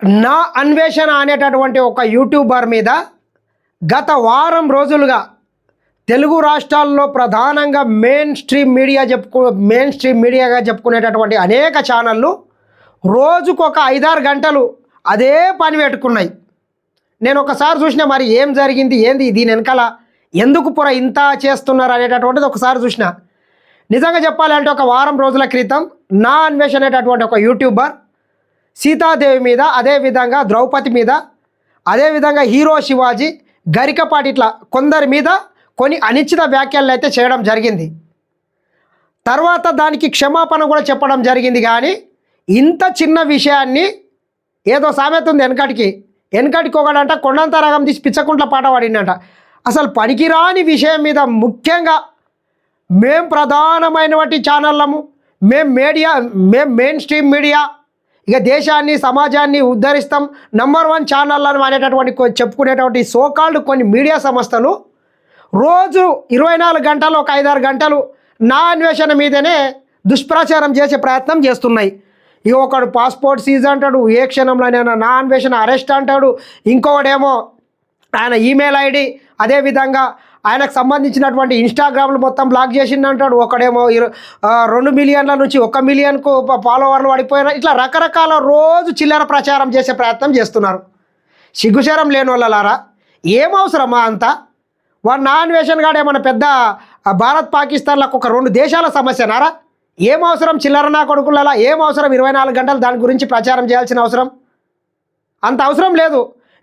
నా అన్వేషణ అనేటటువంటి ఒక యూట్యూబర్ మీద గత వారం రోజులుగా తెలుగు రాష్ట్రాల్లో ప్రధానంగా మెయిన్ స్ట్రీమ్ మీడియా చెప్పుకో మెయిన్ స్ట్రీమ్ మీడియాగా చెప్పుకునేటటువంటి అనేక ఛానళ్ళు రోజుకు ఒక ఐదారు గంటలు అదే పని పెట్టుకున్నాయి. నేను ఒకసారి చూసిన మరి ఏం జరిగింది ఏంది దీని వెనకాల ఎందుకు పుర ఇంత చేస్తున్నారు అనేటటువంటిది ఒకసారి చూసిన. నిజంగా చెప్పాలంటే ఒక వారం రోజుల క్రితం నా అన్వేషణ అనేటటువంటి ఒక యూట్యూబర్ సీతాదేవి మీద అదేవిధంగా ద్రౌపది మీద అదేవిధంగా హీరో శివాజీ గరికపాటి ఇట్లా కొందరి మీద కొన్ని అనిశ్చిత వ్యాఖ్యలు అయితే చేయడం జరిగింది. తర్వాత దానికి క్షమాపణ కూడా చెప్పడం జరిగింది కానీ ఇంత చిన్న విషయాన్ని ఏదో సామెత ఉంది వెనకటికి. వెనకటికి ఒకడంట కొండంత రగం తీసి పిచ్చకుంట్ల పాట పాడిండట. అసలు పనికిరాని విషయం మీద ముఖ్యంగా మేం ప్రధానమైనటువంటి ఛానళ్ళము మేం మీడియా మేం మెయిన్ స్ట్రీమ్ మీడియా ఇక దేశాన్ని సమాజాన్ని ఉద్ధరిస్తాం. నంబర్ వన్ ఛానళ్ళను అనేటటువంటి చెప్పుకునేటువంటి సోకాల్డ్ కొన్ని మీడియా సంస్థలు రోజు ఇరవై నాలుగు గంటలు ఒక ఐదారు గంటలు నా అన్వేషణ మీదనే దుష్ప్రచారం చేసే ప్రయత్నం చేస్తున్నాయి. ఇక ఒకడు పాస్పోర్ట్ సీజ్ అంటాడు ఏ క్షణంలోనైనా నా అన్వేషణ అరెస్ట్ అంటాడు. ఇంకొకడేమో ఆయన ఈమెయిల్ ఐడి అదేవిధంగా ఆయనకు సంబంధించినటువంటి ఇన్స్టాగ్రామ్లు మొత్తం బ్లాక్ చేసింది అంటాడు ఒకడేమో రెండు మిలియన్ల నుంచి ఒక మిలియన్కు ఫాలోవర్లు పడిపోయినా ఇట్లా రకరకాల రోజు చిల్లర ప్రచారం చేసే ప్రయత్నం చేస్తున్నారు. సిగ్గుశరం లేని వాళ్ళలారా? ఏం అవసరమా అంతా? వాడు నా అన్వేషణ గాడు ఏమన్నా పెద్ద భారత్ పాకిస్తాన్లకు ఒక రెండు దేశాల సమస్యనారా? ఏం అవసరం చిల్లర నా కొడుకులలా? ఏం అవసరం ఇరవై నాలుగు గంటలు దాని గురించి ప్రచారం చేయాల్సిన అవసరం? అంత అవసరం లేదు.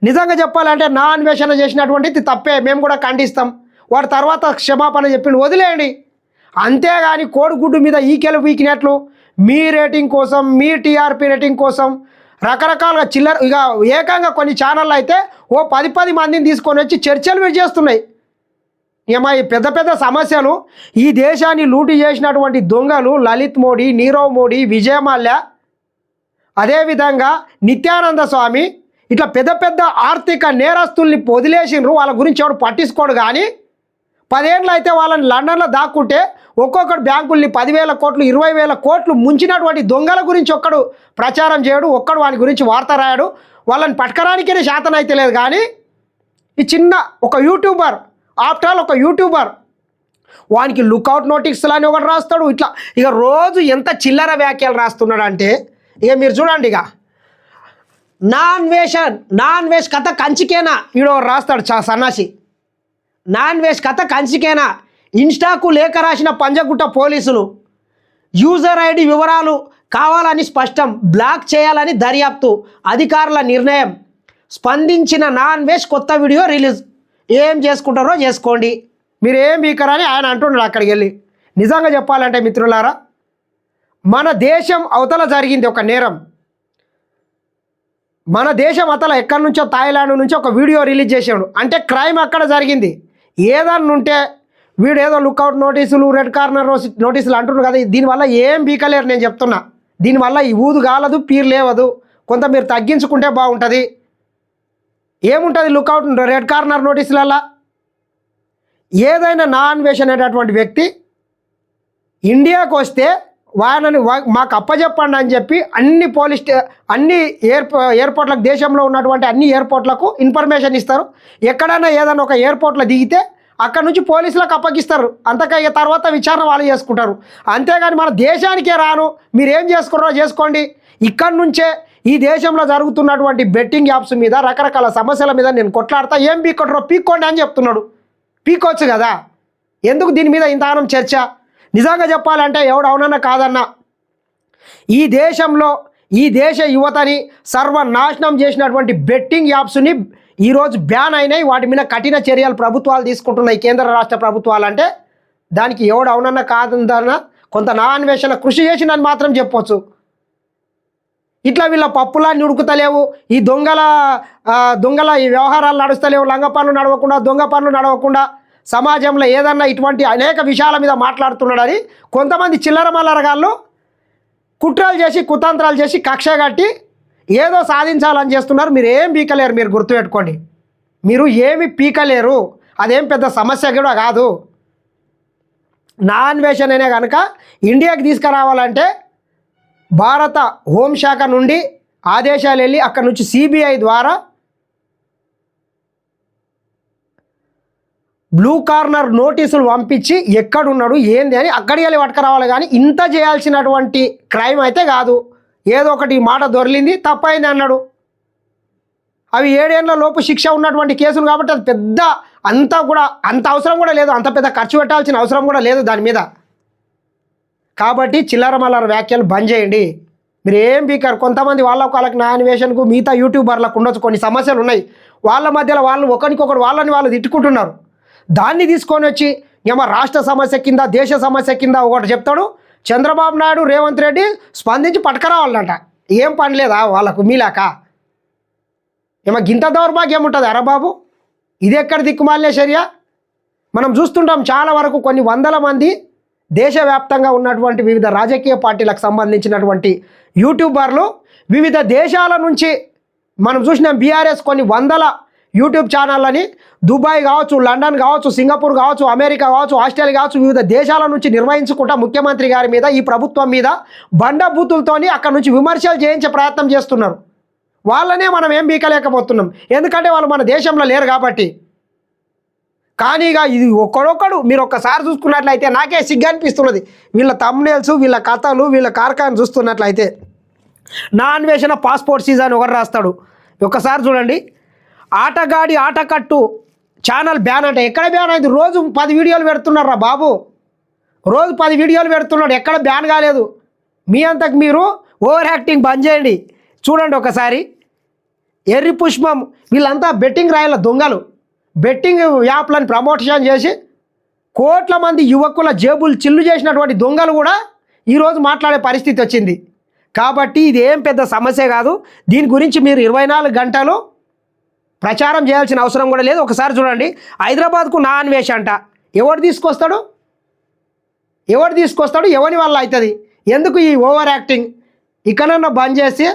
నిజంగా చెప్పాలంటే నా అన్వేషణ చేసినటువంటిది తప్పే. మేము కూడా ఖండిస్తాం. వాడు తర్వాత క్షమాపణ చెప్పిండు వదిలేయండి. అంతేగాని కోడిగుడ్డు మీద ఈకెలు పీకినట్లు మీ రేటింగ్ కోసం మీ టీఆర్పీ రేటింగ్ కోసం రకరకాలుగా చిల్లర ఇక ఏకంగా కొన్ని ఛానళ్ళు అయితే ఓ పది పది మందిని తీసుకొని వచ్చి చర్చలు చేస్తున్నాయి. ఏమా ఈ పెద్ద పెద్ద సమస్యలు ఈ దేశాన్ని లూటు చేసినటువంటి దొంగలు లలిత్ మోడీ నీరవ్ మోడీ విజయ మాల్య అదేవిధంగా నిత్యానంద స్వామి ఇట్లా పెద్ద పెద్ద ఆర్థిక నేరస్తుల్ని వదిలేసిండ్రు వాళ్ళ గురించి ఎవడు పట్టించుకోడు కానీ పదేళ్ళు అయితే వాళ్ళని లండన్లో దాక్కుంటే ఒక్కొక్కడు బ్యాంకుల్ని పదివేల కోట్లు ఇరవై వేల కోట్లు ముంచినటువంటి దొంగల గురించి ఒక్కడు ప్రచారం చేయడు ఒక్కడు వాని గురించి వార్త రాయడు. వాళ్ళని పట్టుకరానికే శాతం అయితే లేదు కానీ ఈ చిన్న ఒక యూట్యూబర్ ఆఫ్టర్ ఆల్ ఒక యూట్యూబర్ వానికి లుకౌట్ నోటీసులు అని ఒకటి రాస్తాడు. ఇట్లా ఇక రోజు ఎంత చిల్లర వ్యాఖ్యలు రాస్తున్నాడు అంటే ఇక మీరు చూడండి ఇక. నాన్ వేషన్ నాన్ వేష్ కథ కంచికేనా? ఈడో రాస్తాడు చా సన్నాసి. నాన్ వేజ్ కథ కంచికేనా? ఇన్స్టాకు లేఖ రాసిన పంజగుట్ట పోలీసులు. యూజర్ ఐడి వివరాలు కావాలని స్పష్టం బ్లాక్ చేయాలని దర్యాప్తు అధికారుల నిర్ణయం. స్పందించిన నాన్ వెజ్ కొత్త వీడియో రిలీజ్. ఏం చేసుకుంటారో చేసుకోండి. మీరు ఏం బీకరని ఆయన అంటున్నాడు అక్కడికి వెళ్ళి. నిజంగా చెప్పాలంటే మిత్రులారా మన దేశం అవతల జరిగింది ఒక నేరం. మన దేశం అవతల ఎక్కడి నుంచో థాయిలాండ్ నుంచి ఒక వీడియో రిలీజ్ చేసాడు అంటే క్రైమ్ అక్కడ జరిగింది. ఏదన్నా ఉంటే వీడు ఏదో లుక్అవుట్ నోటీసులు రెడ్ కార్నర్ నోటీసులు అంటున్నారు కదా దీనివల్ల ఏం బీకలేరు నేను చెప్తున్నా. దీనివల్ల ఈ ఊదు కాలదు పీరు లేవదు. కొంత మీరు తగ్గించుకుంటే బాగుంటుంది. ఏముంటుంది లుక్అవుట్ రెడ్ కార్నర్ నోటీసులల్లా? ఏదైనా నాన్ వేషన్ అనేటటువంటి వ్యక్తి ఇండియాకు వస్తే వాళ్ళని వా- మాకు అప్పచెప్పండి అని చెప్పి అన్ని పోలీస్ స్టే- అన్ని ఎయిర్పో ఎయిర్పోర్ట్లకు దేశంలో ఉన్నటువంటి అన్ని ఎయిర్పోర్ట్లకు ఇన్ఫర్మేషన్ ఇస్తారు. ఎక్కడైనా ఏదైనా ఒక ఎయిర్పోర్ట్లో దిగితే అక్కడ నుంచి పోలీసులకు అప్పగిస్తారు. అంతక తర్వాత విచారణ వాళ్ళు చేసుకుంటారు. అంతేగాని మన దేశానికే రాను. మీరు ఏం చేసుకున్నారో చేసుకోండి. ఇక్కడి నుంచే ఈ దేశంలో జరుగుతున్నటువంటి బెట్టింగ్ యాప్స్ మీద రకరకాల సమస్యల మీద నేను కొట్లాడతా. ఏం పీక్కొట్టరో పీక్కోండి అని చెప్తున్నాడు. పీక్కోవచ్చు కదా? ఎందుకు దీని మీద ఇంత ఆనం చర్చ? నిజంగా చెప్పాలంటే ఎవడు అవునన్నా కాదన్నా. ఈ దేశంలో ఈ దేశ యువతని సర్వనాశనం చేసినటువంటి బెట్టింగ్ యాప్స్ని ఈరోజు బ్యాన్ అయినాయి. వాటి మీద కఠిన చర్యలు ప్రభుత్వాలు తీసుకుంటున్నాయి. కేంద్ర రాష్ట్ర ప్రభుత్వాలు అంటే దానికి ఎవడు అవునన్నా కాదన్నా కొంత నా అన్వేషణ కృషి చేసిందని మాత్రం చెప్పొచ్చు. ఇట్లా వీళ్ళ పప్పులా ఉడుకుతలేవు. ఈ దొంగల దొంగల ఈ వ్యవహారాలు నడుస్తలేవు. లంగ పనులు నడవకుండా దొంగ పనులు నడవకుండా సమాజంలో ఏదన్నా ఇటువంటి అనేక విషయాల మీద మాట్లాడుతున్నాడని కొంతమంది చిల్లర మల్లరగాళ్ళు కుట్రలు చేసి కుతంత్రాలు చేసి కక్ష కట్టి ఏదో సాధించాలని చేస్తున్నారు. మీరు ఏం పీకలేరు మీరు గుర్తుపెట్టుకోండి. మీరు ఏమి పీకలేరు. అదేం పెద్ద సమస్య కూడా కాదు. నా అన్వేషణ అనే కనుక ఇండియాకి తీసుకురావాలంటే భారత హోంశాఖ నుండి ఆదేశాలు వెళ్ళి అక్కడ నుంచి సిబిఐ ద్వారా బ్లూ కార్నర్ నోటీసులు పంపించి ఎక్కడున్నాడు ఏంది అని అక్కడికి వెళ్ళి పట్టుకురావాలి కానీ ఇంత చేయాల్సినటువంటి క్రైమ్ అయితే కాదు. ఏదో ఒకటి మాట దొరిలింది తప్పైంది అన్నాడు. అవి ఏడేళ్ళ లోపు శిక్ష ఉన్నటువంటి కేసులు కాబట్టి అది పెద్ద అంతా కూడా అంత అవసరం కూడా లేదు. అంత పెద్ద ఖర్చు పెట్టాల్సిన అవసరం కూడా లేదు దాని మీద. కాబట్టి చిల్లర మల్లర వ్యాఖ్యలు బంద్ చేయండి. మీరు ఏం పీకారు కొంతమంది వాళ్ళ వాళ్ళకి నా అన్వేషణకు మిగతా యూట్యూబర్లకు ఉండొచ్చు. కొన్ని సమస్యలు ఉన్నాయి. వాళ్ళ మధ్యలో వాళ్ళు ఒకరికొకరు వాళ్ళని వాళ్ళు తిట్టుకుంటున్నారు. దాన్ని తీసుకొని వచ్చి ఏమో రాష్ట్ర సమస్య కింద దేశ సమస్య కింద ఒకటి చెప్తాడు. చంద్రబాబు నాయుడు రేవంత్ రెడ్డి స్పందించి పట్టుకరావాలంట. ఏం పని లేదా వాళ్ళకు మీలాక? ఏమో గింత దౌర్భాగ్యం ఉంటుంది అరబాబు ఇది ఎక్కడ దిక్కుమాలిన చర్య? మనం చూస్తుంటాం చాలా వరకు కొన్ని వందల మంది దేశవ్యాప్తంగా ఉన్నటువంటి వివిధ రాజకీయ పార్టీలకు సంబంధించినటువంటి యూట్యూబర్లు వివిధ దేశాల నుంచి మనం చూసినాం బీఆర్ఎస్ కొన్ని వందల యూట్యూబ్ ఛానల్ అని దుబాయ్ కావచ్చు లండన్ కావచ్చు సింగపూర్ కావచ్చు అమెరికా కావచ్చు ఆస్ట్రేలియా కావచ్చు వివిధ దేశాల నుంచి నిర్వహించుకుంటా ముఖ్యమంత్రి గారి మీద ఈ ప్రభుత్వం మీద బండబూతులతోని అక్కడ నుంచి విమర్శలు చేయించే ప్రయత్నం చేస్తున్నారు. వాళ్ళనే మనం ఏం బీకలేకపోతున్నాం. ఎందుకంటే వాళ్ళు మన దేశంలో లేరు కాబట్టి. కానీ ఇక ఇది ఒక్కడొక్కడు మీరు ఒక్కసారి చూసుకున్నట్లయితే నాకే సిగ్గు అనిపిస్తున్నది. వీళ్ళ తమ్నేల్స్ వీళ్ళ కథలు వీళ్ళ కార్ఖాన్ చూస్తున్నట్లయితే నా అన్వేషణ పాస్పోర్ట్ సీజన్ ఒకరు రాస్తాడు. ఒక్కసారి చూడండి. ఆటగాడి ఆటకట్టు ఛానల్ బ్యాన్ అంటే ఎక్కడ బ్యాన్ అయింది? రోజు పది వీడియోలు పెడుతున్నారా బాబు? రోజు పది వీడియోలు పెడుతున్నాడు ఎక్కడ బ్యాన్ కాలేదు. మీ అంతకు మీరు ఓవర్ యాక్టింగ్ బంద్ చేయండి. చూడండి ఒకసారి. ఎర్రి పుష్పం వీళ్ళంతా బెట్టింగ్ రాయల దొంగలు. బెట్టింగ్ యాప్లను ప్రమోషన్ చేసి కోట్ల మంది యువకుల జేబులు చిల్లు చేసినటువంటి దొంగలు కూడా ఈరోజు మాట్లాడే పరిస్థితి వచ్చింది. కాబట్టి ఇది ఏం పెద్ద సమస్య కాదు. దీని గురించి మీరు ఇరవై నాలుగు గంటలు ప్రచారం చేయాల్సిన అవసరం కూడా లేదు. ఒకసారి చూడండి. హైదరాబాద్కు నా అన్వేష అంట ఎవడు తీసుకొస్తాడు? ఎవడు తీసుకొస్తాడు? ఎవరి వల్ల అవుతుంది? ఎందుకు ఈ ఓవర్ యాక్టింగ్? ఇక్కడన్నా బంద్ చేసి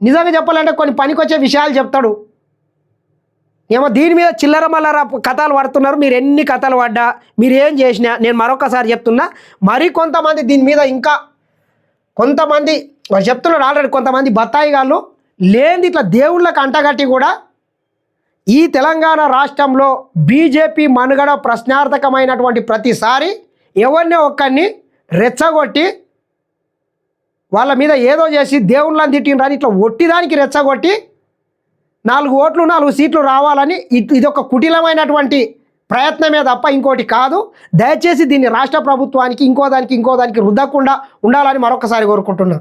నిజంగా చెప్పాలంటే కొన్ని పనికొచ్చే విషయాలు చెప్తాడు. ఏమో దీని మీద చిల్లర మల్లర కథలు పడుతున్నారు. మీరు ఎన్ని కథలు పడ్డా మీరు ఏం చేసినా నేను మరొకసారి చెప్తున్నా మరి కొంతమంది దీని మీద ఇంకా కొంతమంది వాళ్ళు చెప్తున్నారు ఆల్రెడీ కొంతమంది బత్తాయి గాళ్ళు లేని ఇట్లా దేవుళ్ళకి అంటగట్టి కూడా ఈ తెలంగాణ రాష్ట్రంలో బీజేపీ మనుగడ ప్రశ్నార్థకమైనటువంటి ప్రతిసారి ఎవరిని ఒక్కరిని రెచ్చగొట్టి వాళ్ళ మీద ఏదో చేసి దేవుళ్ళని తిట్టినరని ఇట్లా ఒట్టిదానికి రెచ్చగొట్టి నాలుగు ఓట్లు నాలుగు సీట్లు రావాలని ఇ- ఇది ఒక కుటిలమైనటువంటి ప్రయత్నమే తప్ప ఇంకోటి కాదు. దయచేసి దీన్ని రాష్ట్ర ప్రభుత్వానికి ఇంకో దానికి ఇంకో దానికి రుద్దకుండా ఉండాలని మరొకసారి కోరుకుంటున్నాను